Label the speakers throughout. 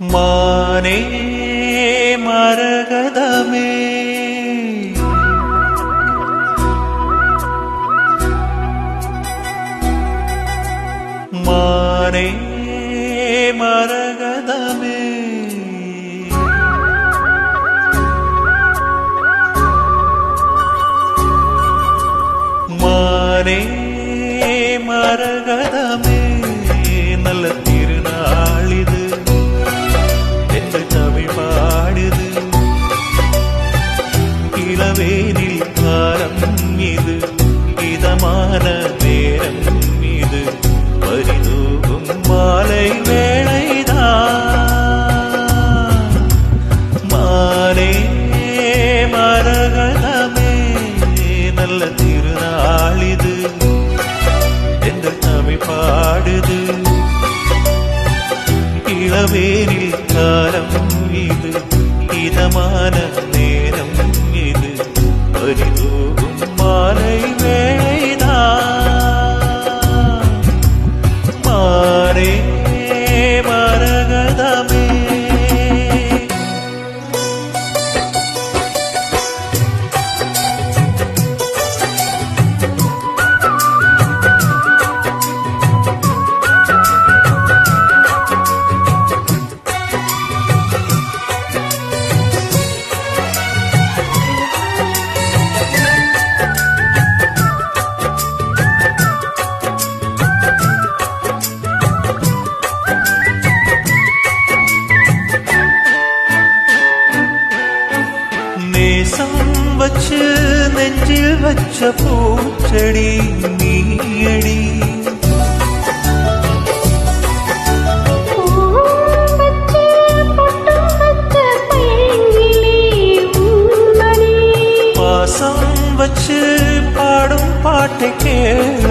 Speaker 1: മാനേ മരകതമേ മാനേ മരകതമേ മാനേ മരകതമേ ஞான வச்சு நெஞ்சில் வச்ச பூச்செடி நீயடி பாசம் வச்சு பாடும் பாட்டை கேள்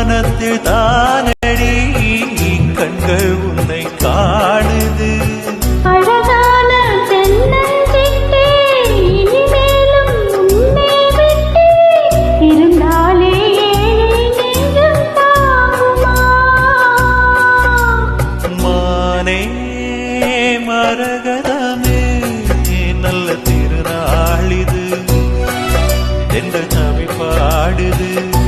Speaker 1: வானத்தில் தானடி கண்கள் உன்னை காணுது. மரகதமே நல்ல திருநாளிது. எங்கள் சாமி பாடுது.